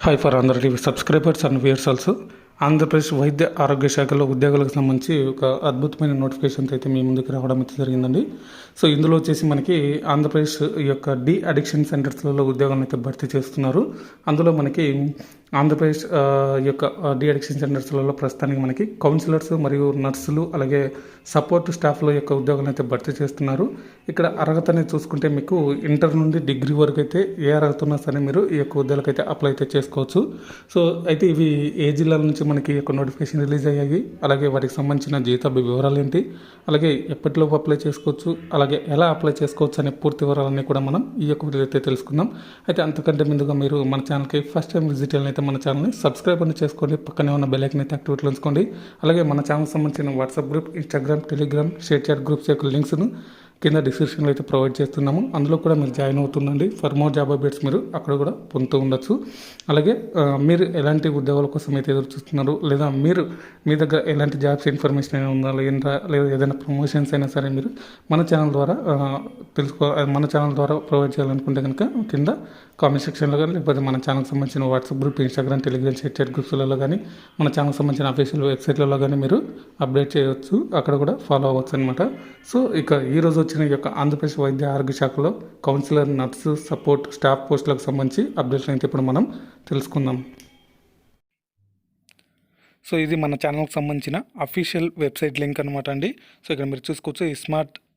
Hi for Andhra TV subscribers and viewers also Andhra Pradesh వైద్య ఆరోగ్య శాఖలో ఉద్యోగులకు సంబంధించి ఒక అద్భుతమైన నోటిఫికేషన్ అయితే మీ ముందుకు రావడం అయితే జరిగిందండి. సో ఇందులో వచ్చేసి మనకి ఆంధ్రప్రదేశ్ యొక్క డి అడిక్షన్ సెంటర్స్లలో ఉద్యోగాలను అయితే భర్తీ చేస్తున్నారు. అందులో మనకి ఆంధ్రప్రదేశ్ యొక్క డిఎడిక్షన్ సెంటర్స్లలో ప్రస్తుతానికి మనకి కౌన్సిలర్స్ మరియు నర్సులు అలాగే సపోర్ట్ స్టాఫ్ల యొక్క ఉద్యోగాలను అయితే భర్తీ చేస్తున్నారు. ఇక్కడ అర్హత అనేది చూసుకుంటే మీకు ఇంటర్ నుండి డిగ్రీ వరకు అయితే ఏ అర్హత ఉన్నా సరే మీరు ఈ యొక్క ఉద్యోగాలకు అయితే అప్లై అయితే చేసుకోవచ్చు. సో అయితే ఇవి ఏ జిల్లాల నుంచి మనకి యొక్క నోటిఫికేషన్ రిలీజ్ అయ్యాయి అలాగే వాటికి సంబంధించిన జీత వివరాలు ఏంటి అలాగే ఎప్పటిలోపు అప్లై చేసుకోవచ్చు అలాగే ఎలా అప్లై చేసుకోవచ్చు అనే పూర్తి వివరాలన్నీ కూడా మనం ఈ యొక్క వీడియో అయితే తెలుసుకుందాం. అయితే అంతకంటే ముందుగా మీరు మన ఛానల్కి ఫస్ట్ టైం విజిట్ అయితే మన ఛానల్ని సబ్స్క్రైబ్ అని చేసుకోండి. పక్కనే ఉన్న బెల్ ఐకన్ అయితే యాక్టివేట్లో ఉంచుకోండి అలాగే మన ఛానల్ సంబంధించిన WhatsApp group Instagram Telegram ShareChat groups యొక్క లింక్స్ను కింద డిస్క్రిప్షన్లో అయితే ప్రొవైడ్ చేస్తున్నాము. అందులో కూడా మీరు జాయిన్ అవుతుండండి. ఫర్ మోర్ జాబ్ అప్డేట్స్ మీరు అక్కడ కూడా పొందుతూ ఉండొచ్చు. అలాగే మీరు ఎలాంటి ఉద్యోగాల కోసం అయితే ఎదురు చూస్తున్నారు? లేదా మీరు మీ దగ్గర ఎలాంటి జాబ్స్ ఇన్ఫర్మేషన్ అయినా ఉందా? లేదా లేదా ఏదైనా ప్రమోషన్స్ అయినా సరే మీరు మన ఛానల్ ద్వారా తెలుసుకో మన ఛానల్ ద్వారా ప్రొవైడ్ చేయాలనుకుంటే కనుక కింద కామెంట్ సెక్షన్లో కానీ లేకపోతే మన ఛానల్కి సంబంధించిన WhatsApp group Instagram Telegram ShareChat గ్రూప్స్లలో కానీ మన ఛానల్కి సంబంధించిన అఫీషియల్ వెబ్సైట్లలో కానీ మీరు అప్డేట్ చేయవచ్చు. అక్కడ కూడా ఫాలో అవ్వచ్చు అనమాట సో ఇక ఈరోజు వచ్చిన యొక్క ఆంధ్రప్రదేశ్ వైద్య ఆరోగ్య శాఖలో కౌన్సిలర్ నర్సు సపోర్ట్ స్టాఫ్ పోస్టులకు సంబంధించి అప్డేట్స్ అయితే ఇప్పుడు మనం తెలుసుకుందాం. సో ఇది మన ఛానల్కి సంబంధించిన అఫీషియల్ వెబ్సైట్ లింక్ అనమాట అండి. సో ఇక్కడ మీరు చూసుకోవచ్చు ఈ smart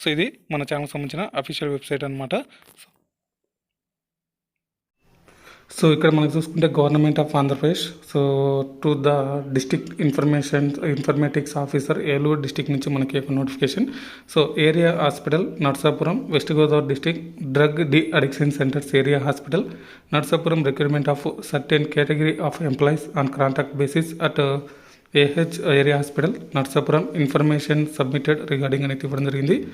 సో ఇది మన ఛానల్కి సంబంధించిన అఫీషియల్ వెబ్సైట్ అనమాట సో ఇక్కడ మనం చూసుకుంటే government of Andhra Pradesh so to the district information informatics officer Eluru district నుంచి మనకి ఒక notification so area hospital Narsapuram west Godavari district drug de addiction centers area hospital Narsapuram recruitment of certain category of employees on contract basis at AH area hospital, Narsapuram, information submitted regarding anything from the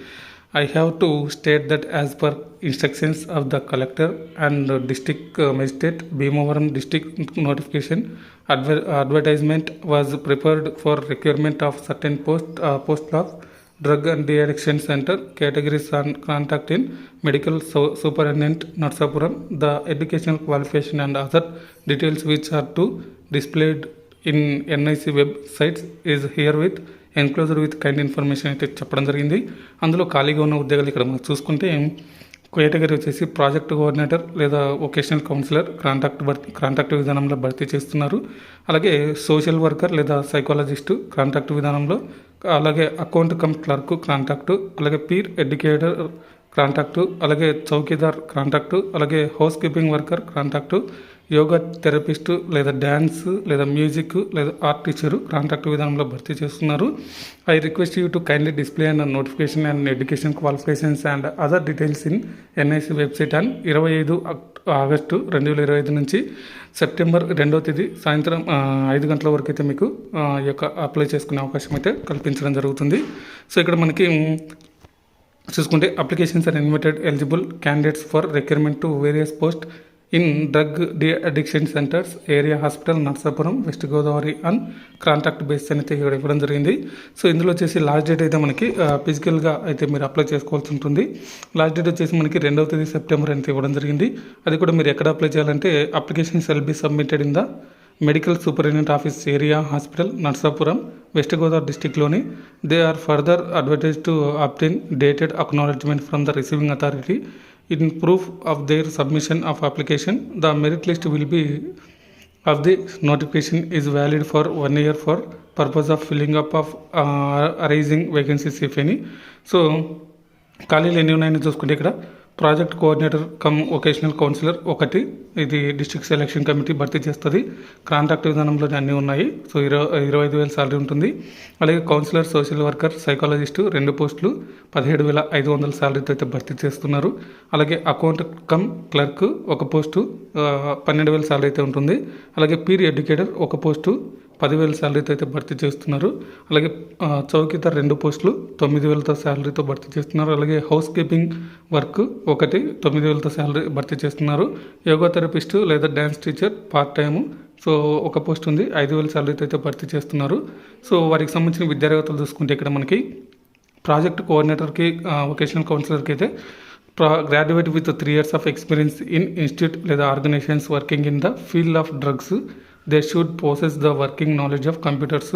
I have to state that as per instructions of the collector and district uh, magistrate, Bhimavaram district notification adver advertisement was prepared for requirement of certain post uh, post log, drug and addiction center categories on contact in medical so superintendent Narsapuram. The educational qualification and other details which are to displayed in NIC websites is here with enclosure with kind information అయితే చెప్పడం జరిగింది. అందులో ఖాళీగా ఉన్న ఉద్యోగాలు ఇక్కడ మనం చూసుకుంటే కేటగిరీ వచ్చేసి ప్రాజెక్ట్ కోఆర్డినేటర్ లేదా వొకేషనల్ కౌన్సిలర్ కాంట్రాక్ట్ భర్తీ కాంట్రాక్ట్ విధానంలో భర్తీ చేస్తున్నారు. అలాగే సోషల్ వర్కర్ లేదా సైకాలజిస్టు కాంట్రాక్ట్ విధానంలో అలాగే అకౌంట్ కమ్ క్లర్క్ కాంట్రాక్టు అలాగే పీర్ ఎడ్యుకేటర్ కాంట్రాక్టు అలాగే చౌకీదార్ కాంట్రాక్టు అలాగే house keeping worker contract yoga therapist లేదా డ్యాన్స్ లేదా మ్యూజిక్ లేదా ఆర్ట్ టీచరు కాంట్రాక్ట్ విధానంలో భర్తీ చేస్తున్నారు. I request you to kindly display and notification and education qualifications and other details in NIC website and ఇరవై ఐదు ఆగస్టు రెండు వేల ఇరవై ఐదు నుంచి సెప్టెంబర్ రెండవ తేదీ సాయంత్రం ఐదు గంటల వరకు అయితే మీకు ఈ యొక్క అప్లై చేసుకునే అవకాశం అయితే కల్పించడం జరుగుతుంది. సో ఇక్కడ మనకి చూసుకుంటే applications are invited eligible candidates for requirement to various post in drug de addiction centers area hospital Narsapuram west Godavari and contact base అయితే ఇక్కడ ఇవ్వడం జరిగింది. సో ఇందులో వచ్చేసి లాస్ట్ డేట్ అయితే మనకి ఫిజికల్గా అయితే మీరు అప్లై చేసుకోవాల్సి ఉంటుంది. లాస్ట్ డేట్ వచ్చేసి మనకి రెండవ తేదీ సెప్టెంబర్ అయితే ఇవ్వడం జరిగింది. అది కూడా మీరు ఎక్కడ అప్లై చేయాలంటే application shall be submitted in the medical superintendent office area hospital Narsapuram west Godavari డిస్టిక్లోని they are further advertise to obtain dated acknowledgement from the receiving authority in proof of their submission of application the merit list will be of the notification is valid for one year for purpose of filling up of uh, arising vacancies if any so ఖాళీలు ఎన్ని ఉన్నాయని చూసుకుంటే ఇక్కడ project coordinator cum vocational counsellor ఒకటి. ఇది district selection committee భర్తీ చేస్తుంది. Contract విధానంలో అన్నీ ఉన్నాయి. సో ఇరవై ఇరవై ఐదు వేల సాలరీ ఉంటుంది. అలాగే కౌన్సిలర్ సోషల్ వర్కర్ సైకాలజిస్టు రెండు పోస్టులు పదిహేడు వేల ఐదు వందల సాలరీతో అయితే భర్తీ చేస్తున్నారు. అలాగే అకౌంట్ కమ్ క్లర్క్ ఒక పోస్టు పన్నెండు వేల సాలరీ అయితే ఉంటుంది. అలాగే పీర్ ఎడ్యుకేటర్ ఒక పోస్టు పదివేల శాలరీతో అయితే భర్తీ చేస్తున్నారు. అలాగే చౌకీదార్ రెండు పోస్టులు తొమ్మిది వేలతో శాలరీతో భర్తీ చేస్తున్నారు. అలాగే హౌస్ కీపింగ్ వర్క్ ఒకటి తొమ్మిది వేలతో శాలరీ భర్తీ చేస్తున్నారు. యోగా థెరపిస్ట్ లేదా dance teacher part time. So ఒక పోస్ట్ ఉంది ఐదు వేల శాలరీతో అయితే భర్తీ చేస్తున్నారు. సో వారికి సంబంధించిన విద్యార్హతలు చూసుకుంటే ఇక్కడ మనకి ప్రాజెక్ట్ కోఆర్డినేటర్కి వొకేషనల్ కౌన్సిలర్కి అయితే graduate with three years of experience in institute లేదా organizations working in the field of drugs. They should possess the working knowledge of computers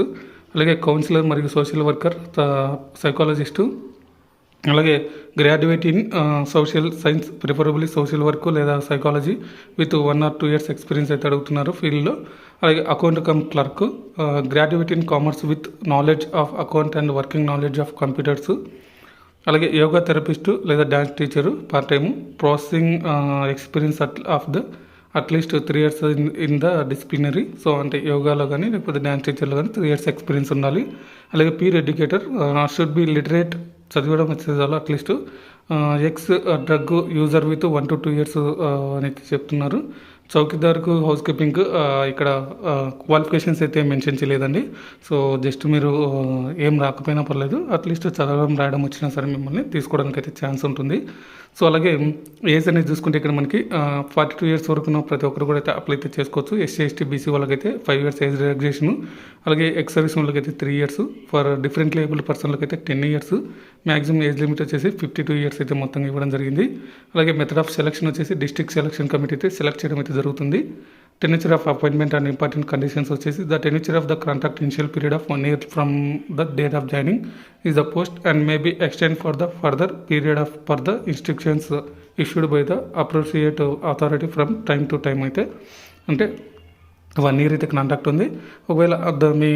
అలాగే కౌన్సిలర్ మరియు సోషల్ వర్కర్ సైకాలజిస్టు అలాగే graduate in social science preferably social work లేదా psychology with one or two years experience అయితే అడుగుతున్నారు ఫీల్డ్లో. అలాగే account cum clerk graduate in commerce with knowledge of account and working knowledge of computers అలాగే yoga therapist లేదా dance teacher part time processing experience at of the at least three years in in the disciplinary so అంటే యోగాలో కానీ లేకపోతే dance టీచర్లో కానీ three years experience ఉండాలి. అలాగే peer educator should be literate చదవడం వచ్చేదాలో at least ex drug user with one to two years అనేది చెప్తున్నారు. చౌకీదార్కు హౌస్ కీపింగ్ uh, ఇక్కడ uh, క్వాలిఫికేషన్స్ అయితే మెన్షన్ చేయలేదండి. సో జస్ట్ మీరు uh, ఏం రాకపోయినా పర్లేదు అట్లీస్ట్ చదవడం రాయడం వచ్చినా సరే మిమ్మల్ని తీసుకోవడానికి అయితే ఛాన్స్ ఉంటుంది. సో అలాగే ఏజ్ అనేది చూసుకుంటే ఇక్కడ మనకి ఫార్టీ టూ ఇయర్స్ వరకు ప్రతి ఒక్కరు కూడా అయితే అప్లై అయితే చేసుకోవచ్చు. ఎస్సీ ఎస్టీ బీసీ వాళ్ళకైతే ఫైవ్ ఇయర్స్ ఏజ్ రిలాక్సేషన్ అలాగే ఎక్స్ సర్వీస్ వాళ్ళకైతే three years for different label పర్సన్లకైతే ten years maximum age limit వచ్చేసి ఫిఫ్టీ టూ ఇయర్స్ అయితే మొత్తం ఇవ్వడం జరిగింది. అలాగే మెథడ్ ఆఫ్ సెలక్షన్ వచ్చేసి డిస్ట్రిక్ట్ సెలక్షన్ కమిటీ అయితే సెలెక్ట్ చేయడం అయితే జరుగుతుంది. Tenure of appointment and important conditions వచ్చేసి the tenure of the contract initial period of one year from the date of joining is the post and may be extend for the further period of for the instructions issued by the appropriate authority from time to time అయితే. అంటే one year అయితే contact ఉంది. ఒకవేళ మీ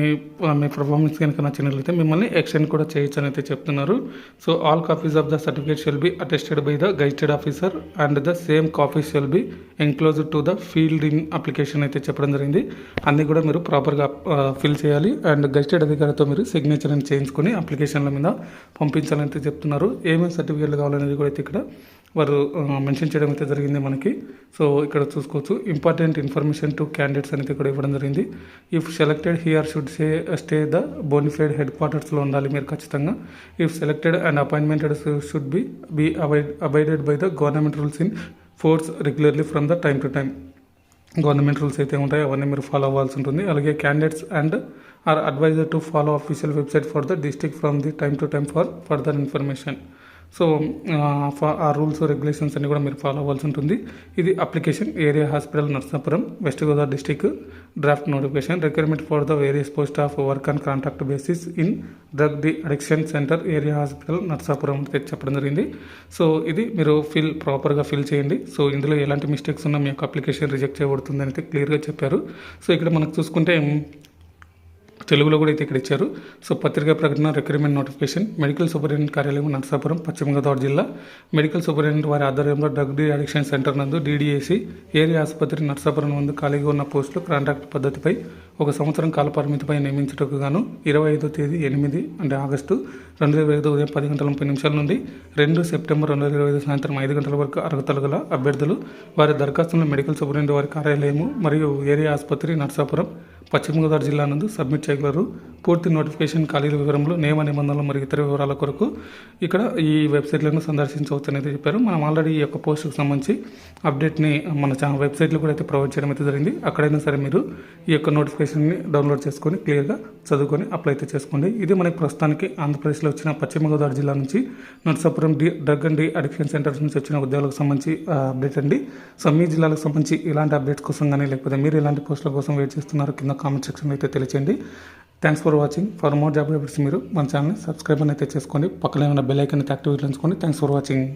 మీ performance కనుక నచ్చినట్లయితే మిమ్మల్ని extend కూడా చేయొచ్చు అని అయితే చెప్తున్నారు. So all copies of the certificate shall be attested by the gazetted officer and the same copy shall be enclose to the field in application అయితే చెప్పడం జరిగింది. అన్నీ కూడా మీరు ప్రాపర్గా ఫిల్ చేయాలి అండ్ గైస్టెడ్ అధికారితో మీరు సిగ్నేచర్ అని చేయించుకొని అప్లికేషన్ల మీద పంపించాలని అయితే చెప్తున్నారు. ఏమేమి సర్టిఫికేట్లు కావాలనేది కూడా అయితే ఇక్కడ వారు మెన్షన్ చేయడం అయితే జరిగింది మనకి. సో ఇక్కడ చూసుకోవచ్చు. ఇంపార్టెంట్ ఇన్ఫర్మేషన్ టు క్యాండిడేట్స్ అనేది కూడా ఇవ్వడం జరిగింది. If selected here should say stay the bonafide head క్వార్టర్స్లో ఉండాలి మీరు ఖచ్చితంగా. If selected and appointmented should be be avoid avoided by the government rules in force regularly from the time to time government rules అయితే ఉంటాయి అవన్నీ మీరు follow అవ్వాల్సి ఉంటుంది. అలాగే candidates and are advisor to follow official website for the district from the time to time for further information so ఆ rules regulations అన్ని కూడా మీరు ఫాలో అవ్వాల్సి ఉంటుంది. ఇది application area hospital Narsapuram west Godavari district. Draft notification requirement for the various post of work and contract basis in drug de addiction center area hospital Narsapuram అని చెప్పడం జరిగింది. సో ఇది మీరు ఫిల్ ప్రాపర్గా ఫిల్ చేయండి. సో ఇందులో ఎలాంటి mistakes ఉన్నా మీ యొక్క అప్లికేషన్ రిజెక్ట్ చేయబడుతుంది అయితే క్లియర్గా చెప్పారు. సో ఇక్కడ మనకు చూసుకుంటే తెలుగులో కూడా అయితే ఇక్కడ ఇచ్చారు. సో పత్రికా ప్రకటన రిక్రూట్మెంట్ నోటిఫికేషన్ మెడికల్ సూపరింటెండెంట్ కార్యాలయం నరసాపురం పశ్చిమ గోదావరి జిల్లా. మెడికల్ సూపరింటెండెంట్ వారి ఆధ్వర్యంలో డ్రగ్ డి అడిక్షన్ సెంటర్ నందు డీడీఏసీ ఏరియా ఆసుపత్రి నరసాపురం నందు ఖాళీగా ఉన్న పోస్టులు కాంట్రాక్ట్ పద్ధతిపై ఒక సంవత్సరం కాల పరిమితిపై నియమించుటకు గాను ఇరవై ఐదో తేదీ ఎనిమిది అంటే ఆగస్టు రెండు వేల ఇరవై ఐదు ఉదయం పది గంటల ముప్పై నిమిషాల నుండి రెండు సెప్టెంబర్ రెండు వేల ఇరవై ఐదు సాయంత్రం ఐదు గంటల వరకు అర్హతలు గల అభ్యర్థులు వారి దరఖాస్తులను మెడికల్ సూపరింటెండెంట్ వారి కార్యాలయము మరియు ఏరియా ఆసుపత్రి నరసాపురం పశ్చిమ గోదావరి జిల్లా నందు సబ్మిట్ చేయగలరు పూర్తి నోటిఫికేషన్ ఖాళీల వివరంలో నియమ నిబంధనలు మరియు ఇతర వివరాల కొరకు ఇక్కడ ఈ వెబ్సైట్లను సందర్శించవచ్చు అనేది చెప్పారు. మనం ఆల్రెడీ ఈ యొక్క పోస్టుకు సంబంధించి అప్డేట్ని మన ఛానల్ వెబ్సైట్లో కూడా అయితే ప్రొవైడ్ చేయడం అయితే జరిగింది. అక్కడైనా సరే మీరు ఈ యొక్క నోటిఫికేషన్ని డౌన్లోడ్ చేసుకొని క్లియర్గా చదువుకొని అప్లై అయితే చేసుకోండి. ఇది మనకి ప్రస్తుతానికి ఆంధ్రప్రదేశ్లో వచ్చిన పశ్చిమ గోదావరి జిల్లా నుంచి Narsapuram de drug and de addiction centers నుంచి వచ్చిన ఉద్యోగాలకు సంబంధించి అప్డేట్ అండి. సో మీ జిల్లాలకు సంబంధించి ఇలాంటి అప్డేట్స్ కోసం కానీ లేకపోతే మీరు ఇలాంటి పోస్టుల కోసం వెయిట్ చేస్తున్నారు కింద కామెంట్ సెక్షన్లో అయితే తెలియచేయండి. Thanks for watching for more job updates మీరు మన ఛానల్ని సబ్స్క్రైబ్ అయితే చేసుకోండి పక్కన ఏమైనా బెల్ ఐకన్ అయితే యాక్టివేట్ చేసుకోండి థ్యాంక్స్ ఫర్ వాచింగ్